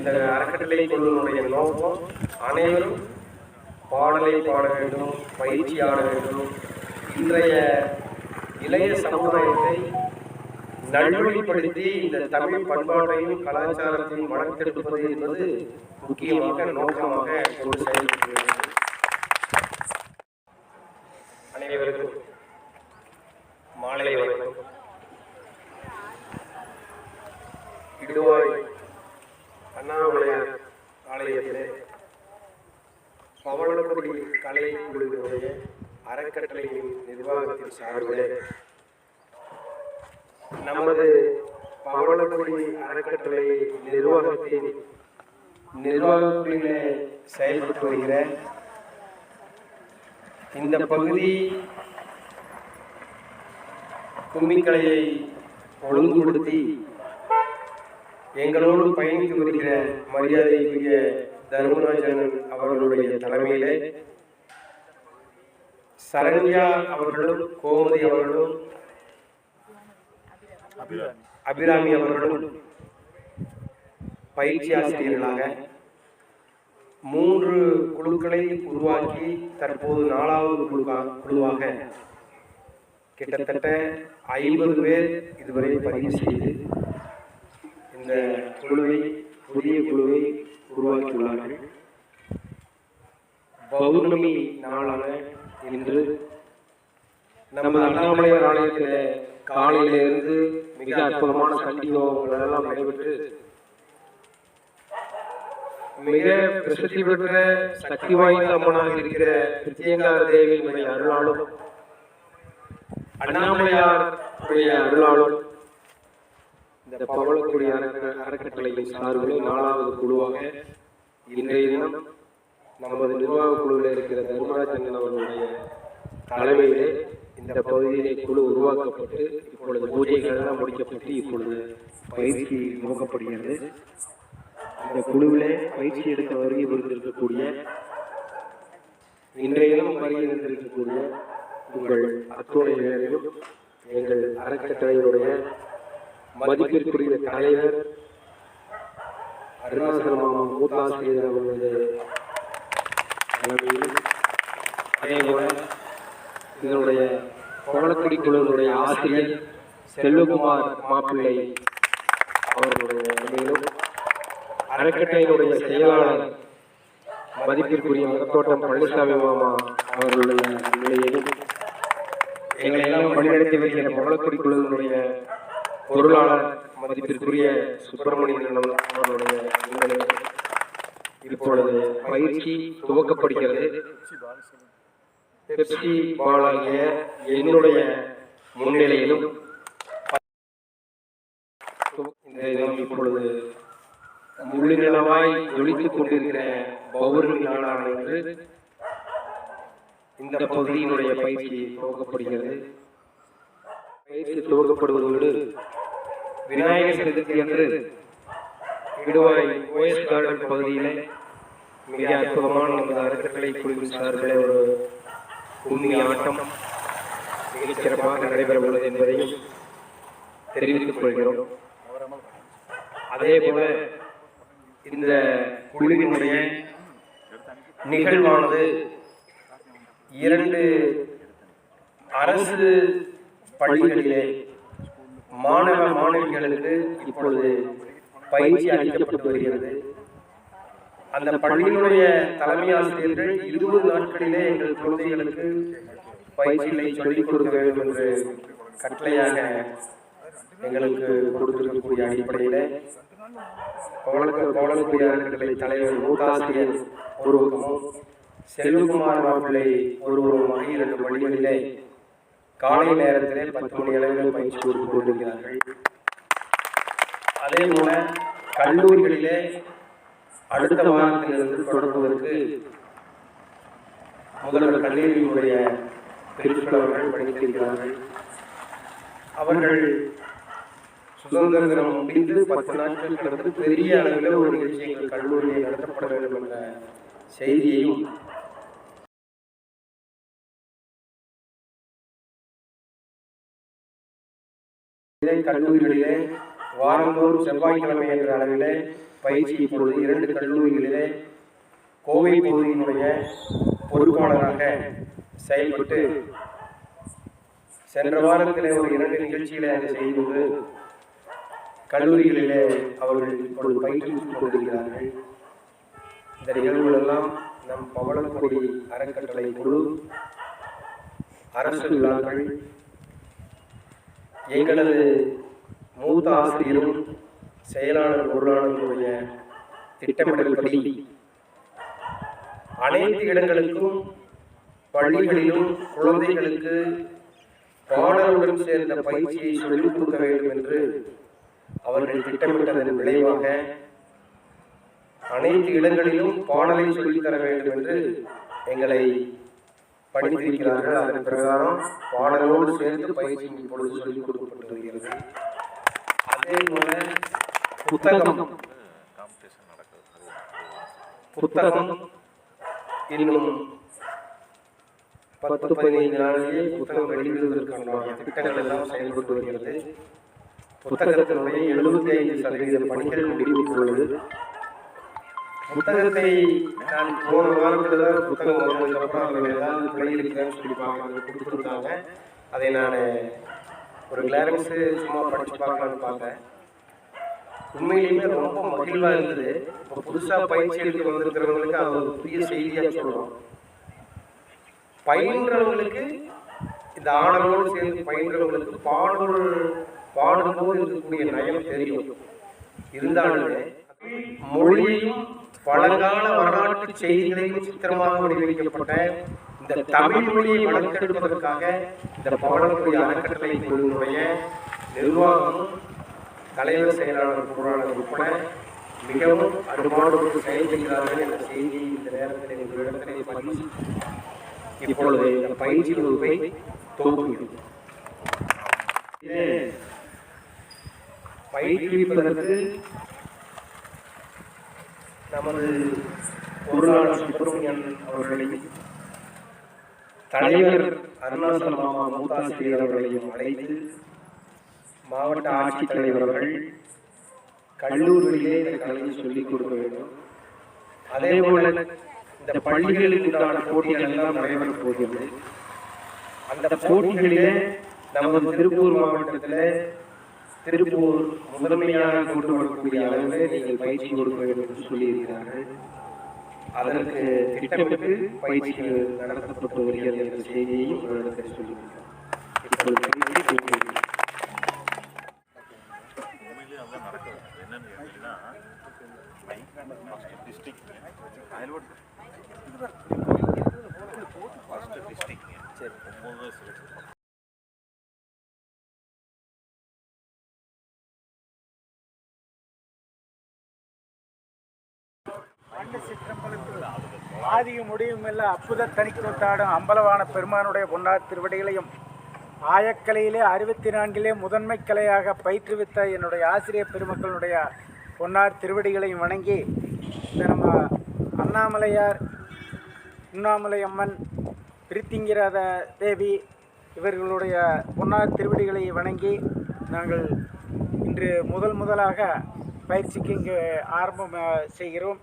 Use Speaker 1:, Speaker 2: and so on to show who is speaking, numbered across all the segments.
Speaker 1: இந்த அறக்கட்டளை குழுவினுடைய நோக்கம் அனைவரும் பாடலை பாட வேண்டும் பயிற்சி ஆட வேண்டும். இன்றைய இளைய சமுதாயத்தை நல்வழிப்படுத்தி இந்த தமிழ் பண்பாட்டையும் கலாச்சாரத்தையும் வளர்த்தெடுப்பது என்பது முக்கியமாக நோக்கமாக கொண்டு செயல்பட்டு வருகிறது. அனைவருக்கும் மாலை வணக்கம் இடுவாய் அண்ணாமலையார் ஆலயத்திலே பவளக்குடி கலை குழுவினுடைய அறக்கட்டளையின் நிர்வாகத்தின் சார்பிலே. நமது பவளக்குடி அறக்கட்டளை நிர்வாகத்தின் நிர்வாகத்திலே செயல்பட்டு வருகிற இந்த பகுதி கும்மிக்கலையை ஒழுங்குபடுத்தி எங்களோடு பயணித்து வருகிற மரியாதைக்குரிய தர்மராஜன் அவர்களுடைய தலைமையிலே சரண்யா அவர்களும் கோமதி அவர்களும் அபிராமி அவர்களும் பயிற்சி ஆசிரியர்களாக மூன்று குழுக்களை உருவாக்கி தற்போது நாலாவது குழுவாக குழுவாக கிட்டத்தட்ட ஐம்பது பேர் இதுவரை பதிவு செய்து இந்த குழுவை புதிய குழுவை உருவாக்கியுள்ளார்கள். பௌர்ணமி நாளான இன்று நமது அண்ணாமலையார் ஆலயத்தில் காலையிலிருந்து மிக அற்புதமான சண்டியோகங்கள் எல்லாம் நடைபெற்று மிக பிரசித்தி பெற்ற சக்தி வாய்ந்த அம்மனாக இருக்கிற பிரியங்கார தேவியினுடைய அருளாலும் அண்ணாமலையார் உடைய அருளாலும் இந்த பவளக்குடி அறக்கட்டளையின் சார்பில் நாலாவது குழுவாக இன்றைய தினம் நமது நிர்வாக குழுவில் இருக்கிற தர்மராஜன் அவர்களுடைய தலைமையிலே இந்த பகுதியிலே குழு உருவாக்கப்பட்டு இப்பொழுது பூஜைகள் எல்லாம் முடிக்கப்பட்டு இப்பொழுது பயிற்சி துவக்கப்படுகிறது இந்த குழுவிலே பயிற்சி எடுக்க வருகை புரிந்திருக்கக்கூடிய இன்றைய வருகை இருந்திருக்கக்கூடிய உங்கள் அத்துணை பேரையும் எங்கள் அறக்கட்டளையினுடைய மதிப்பிற்குரிய தலைவர் அருணாசல மூத்தாசிரியர் அவர்களது அதேபோல இதனுடைய கோலக்குடி குழுவினுடைய ஆசிரியர் செல்வகுமார் மாப்பிள்ளை அவர்களுடைய நிலையிலும் அறக்கட்டளையினுடைய செயலாளர் மதிப்பிற்குரிய மகத்தோட்டம் பழனிசாமி மாமா அவர்களுடைய நிலையிலும் எங்களை எல்லாம் வழிநடத்தி வருகிற கோலக்குடி குழுவினுடைய பொருளாளர் மதிப்பிற்குரிய சுப்பிரமணியன் அவர்களுடைய நிலையிலும் இப்பொழுது பயிற்சி துவக்கப்படுகிறது. பெப்சி பாலாகிய என்னுடைய முன்னிலையிலும் இந்த இப்பொழுது முள்ளினிலவாய் ஒழித்துக் கொண்டிருக்கிற பௌர்ணமி நாளான என்று இந்த பகுதியினுடைய பயிற்சி துவக்கப்படுகிறது. பயிற்சி துவக்கப்படுவதோடு விநாயகர் சதுர்த்தி அன்று இடுவாய் ஓஎஸ் கார்டன் பகுதியிலே மிக அற்புதமான நமது அறக்கட்டளை குழுவின் சார்பில் ஒரு உண்மை ஆட்டம் மிகச் சிறப்பாக நடைபெற உள்ளது என்பதையும் தெரிவித்துக் கொள்கிறோம். அதே போல இந்த குழுவினுடைய நிகழ்வானது இரண்டு அரசு பள்ளிகளிலே மாணவ மாணவிகளுக்கு இப்பொழுது பயிற்சி அளிக்கப்பட்டு வருகிறது. அந்த பள்ளியினுடைய தலைமை ஆசிரியர்கள் இருபது நாட்களிலே எங்கள் குழந்தைகளுக்கு பயிற்சிகளை சொல்லிக் கொடுக்க வேண்டும் என்று கட்டளையாக எங்களுக்கு கொடுத்திருக்கக்கூடிய அடிப்படையில் கோலக்க கோலக்குடி தலைவர் மூத்தாசிரியர் ஒருவரும் செல்வகுமார் மாப்பிள்ளை ஒருவருமாக இரண்டு பள்ளிகளிலே காலை நேரத்திலே பத்து மணி அளவில் பயிற்சி கொடுத்து கொண்டிருக்கிறார்கள். அதே போல கல்லூரிகளிலே அடுத்த வாரத்திலிருந்து தொடங்குவதற்கு முதல்வர் கல்லூரியினுடைய பிரின்சிபல் அவர்கள் படித்திருக்கிறார்கள் அவர்கள் சுதந்திர தினம் முடிந்து பத்து நாட்கள் கடந்து பெரிய அளவில் ஒரு நிகழ்ச்சி எங்கள் கல்லூரியில் நடத்தப்பட வேண்டும் என்ற செய்தியையும் கல்லூரிகளிலே வாரந்தோறும் செவ்வாய்க்கிழமை என்ற அளவிலே பயிற்சி இப்பொழுது இரண்டு கல்லூரிகளிலே கோவை பகுதியினுடைய பொறுப்பாளராக செயல்பட்டு சென்ற வாரத்திலே ஒரு இரண்டு நிகழ்ச்சிகளை அங்கே செய்து கல்லூரிகளிலே அவர்கள் இப்பொழுது பயிற்றுவித்துக் கொண்டிருக்கிறார்கள். இந்த நிகழ்வுகளெல்லாம் நம் பவளக்குடி அறக்கட்டளை குழு அரசு விழாக்கள் எங்களது மூத்த ஆசிரியரும் செயலாளர் பொருளாளருடைய திட்டமிடல்படி அனைத்து இடங்களுக்கும் பள்ளிகளிலும் குழந்தைகளுக்கு பாடலுடன் சேர்ந்த பயிற்சியை சொல்லிக் கொடுக்க வேண்டும் என்று அவர்கள் திட்டமிட்டதன் விளைவாக அனைத்து இடங்களிலும் பாடலை சொல்லித் தர வேண்டும் என்று எங்களை படித்திருக்கிறார்கள் அதன் பிரகாரம் பாடலோடு சேர்ந்து பயிற்சி இப்பொழுது சொல்லிக் கொடுக்கப்பட்டு வருகிறது. அதே போல புத்தகம். புத்தகம் இன்னும் பத்து பதினைந்து நாளிலே புத்தகம் வெளியிடுவதற்கான திட்டங்கள் எல்லாம் செயல்பட்டு வருகிறது. புத்தகத்தினுடைய எழுபத்தி ஐந்து சதவீத பணிகள் முடிவுற்றுள்ளது புத்தகத்தை நான் போன வாரத்தில் தான் புத்தகம் வந்ததுக்கப்புறம் அதில் ஏதாவது பிழை இருக்குதான்னு சொல்லி பார்க்க கொடுத்துருந்தாங்க. அதை நான் ஒரு கிளாரன்ஸு சும்மா படித்து பார்க்கலாம்னு பார்த்தேன். உண்மையிலேயுமே ரொம்ப மகிழ்வாக இருந்தது. இப்போ புதுசாக பயிற்சி எடுத்து வந்திருக்கிறவங்களுக்கு அது ஒரு புதிய செய்தியாக சொல்கிறோம் பயின்றவங்களுக்கு இந்த ஆடலோடு சேர்ந்து பயின்றவங்களுக்கு பாடல் பாடும்போது இருக்கக்கூடிய நயம் தெரியும். இருந்தாலுமே மொழியையும் பழங்கால வரலாற்று செய்திகளையும் சித்திரமாக வடிவமைக்கப்பட்ட இந்த தமிழ் மொழியை வளர்த்தெடுப்பதற்காக இந்த பாடல்குடி அறக்கட்டளை குழுவினுடைய நிர்வாகமும் தலைவர் செயலாளர் பொருளாளர் உட்பட மிகவும் அறுபாடோடு செயல்படுகிறார்கள் என்ற செய்தியை இந்த நேரத்தில் உங்களிடத்திலே பதிவு இப்பொழுது இந்த பயிற்சி குழுவை துவங்குகிறோம் இது பயிற்றுவிப்பதற்கு நமது பொருளாளர் சுப்பிரமணியன் அவர்களையும் தலைவர் அருணாசல மாமா மூத்தாசிரியர் அவர்களையும் அழைத்து மாவட்ட ஆட்சித்தலைவர் அவர்கள் கல்லூரிகளிலே இந்த கலையை சொல்லிக் கொடுக்க வேண்டும். அதே போல இந்த பள்ளிகளுக்கு உண்டான போட்டிகள் எல்லாம் நடைபெறப் போகிறது. அந்த போட்டிகளிலே நமது திருப்பூர் மாவட்டத்தில் திருப்பூர் முதன்மையாக கொண்டு வரக்கூடிய அளவில் நீங்கள் பயிற்சி கொடுக்க வேண்டும் என்று சொல்லியிருக்கிறார்கள். அதற்கு திட்டமிட்டு பயிற்சிகள் நடத்தப்பட்டு வருகிறது என்ற செய்தியையும் உங்களிடத்தில் சொல்லியிருக்கிறோம் இப்பொழுது
Speaker 2: அயல்வட்டு ஃபஸ்ட்டு
Speaker 3: சிற்றம்பலத்தில் ஆதியும் முடியும் இல்ல அற்புத தனிக்கொத்தாடும் அம்பலவான பெருமானுடைய பொன்னார் திருவடிகளையும் ஆயக்கலையிலே அறுபத்தி நான்கிலே முதன்மை கலையாக பயிற்றுவித்த என்னுடைய ஆசிரியர் பெருமக்களுடைய பொன்னார் திருவடிகளையும் வணங்கி இந்த நம்ம அண்ணாமலையார் உண்ணாமலை அம்மன் பிரித்திங்கிராத தேவி இவர்களுடைய பொன்னார் திருவடிகளை வணங்கி நாங்கள் இன்று முதல் முதலாக பயிற்சிக்கு இங்கு ஆரம்பம் செய்கிறோம்.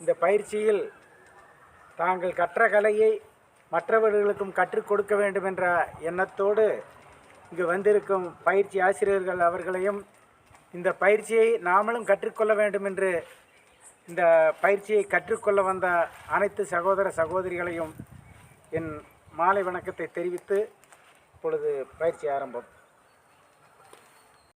Speaker 3: இந்த பயிற்சியில் தாங்கள் கற்ற கலையை மற்றவர்களுக்கும் கற்றுக் கொடுக்க வேண்டும் என்ற எண்ணத்தோடு இங்கு வந்திருக்கும் பயிற்சி ஆசிரியர்கள் அவர்களையும் இந்த பயிற்சியை நாமளும் கற்றுக்கொள்ள வேண்டும் என்று இந்த பயிற்சியை கற்றுக்கொள்ள வந்த அனைத்து சகோதர சகோதரிகளையும் என் மாலை வணக்கத்தை தெரிவித்து இப்பொழுது பயிற்சி ஆரம்பம்.